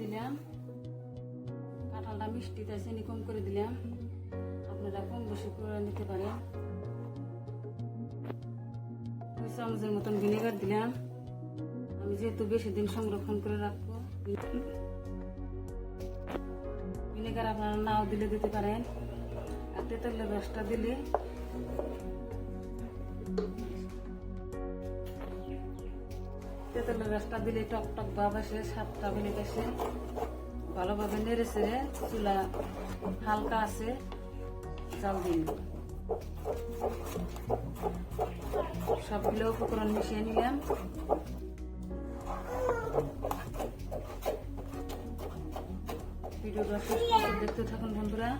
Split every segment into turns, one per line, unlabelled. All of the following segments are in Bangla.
দিলাম। কাঁঠালটা মিষ্টি তাই চিনি কম করে দিলাম। আপনারা কম বেশি করে নিতে পারেন। দুই চামচের মতন ভিনেগার দিলাম। আমি যেহেতু বেশি দিন সংরক্ষণ করে রাখব, ভিনেগার আপনারা নাও দিলে দিতে পারেন। আর তেঁতুলের রসটা দিলে তেঁতুলের রসটা দিলে টক টক ভাব আসে সাতটা বেলে আসে ভালোভাবে নেড়ে চেড়ে চুলা হালকা আছে, জাল দিন সবগুলো উপকরণ মিশিয়ে নিলাম। ভিডিওটা দেখতে থাকুন বন্ধুরা।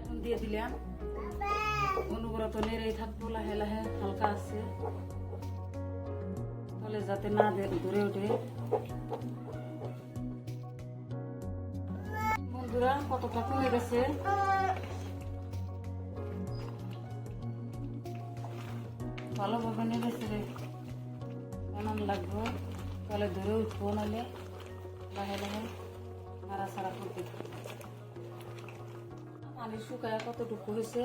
এখন দিয়ে দিলাম। অনুগ্রত নেড়েই থাকব, লাহে লাহে হালকা আছে। তাহলে যাতে না ধরে ওঠে বন্ধুরা, কতটা কমে গেছে? ভালোভাবে নেড়েছে রে বানান লাগবে। তাহলে ধরে উঠবো নাহলে লাহে লাহে নাড়াচাড়া করতে পানি শুকায় কতটুকু হয়েছে?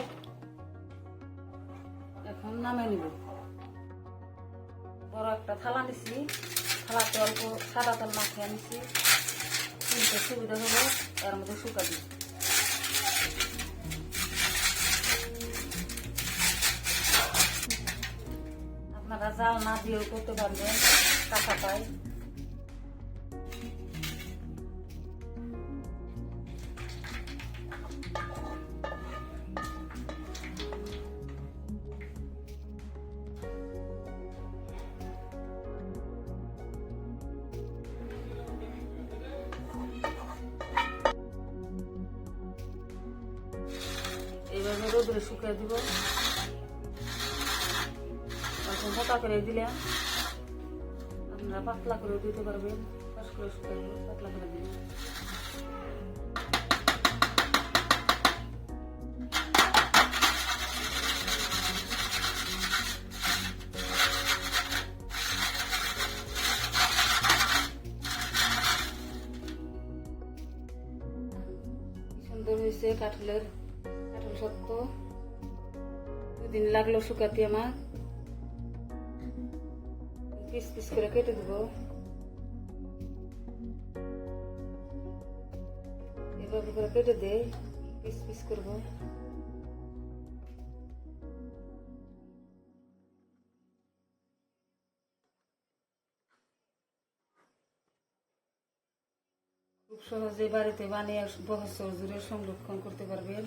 এখন নামে নিব। বড় একটা থালা নিছি থালাতে অল্প সাদা তেল মাখিয়ে নিছি কিনতে সুবিধা হবে এর মধ্যে শুকা দিই আপনারা জাল না দিয়েও করতে পারবেন, কাঁচা পাই রোদরে শুকিয়ে দিব। এখন মোটা করে দিলাম। আপনারা পাতলা করে দিতে পারবেন। করে শুকিয়ে দিব, পাতলা করে দিলাম কি সুন্দর কাঠলের। কাঠল সত্য। দুদিন লাগল শুকাতে আমার পিস পিস করে কেটে দেবো। এভাবে করে কেটে দেয় পিস পিস করব। খুব সহজে বাড়িতে বানিয়ে বছর জুড়ে সংরক্ষণ করতে পারবেন।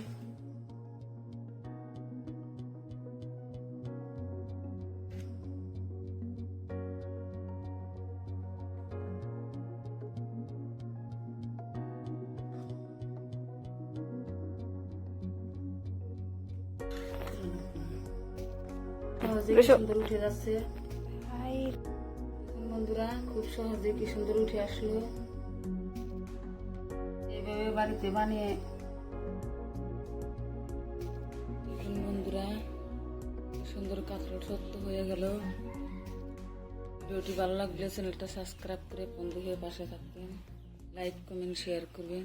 সহজে কি সুন্দর উঠে যাচ্ছে? বন্ধুরা খুব সহজে কি সুন্দর উঠে আসলো? বাড়িতে বানিয়ে বন্ধুরা, সুন্দর কাঁচড় সত্য হয়ে গেল। ভিডিওটি ভালো লাগলে চ্যানেলটা সাবস্ক্রাইব করে বন্ধু হয়ে পাশে থাকবেন। লাইক, কমেন্ট শেয়ার করবেন।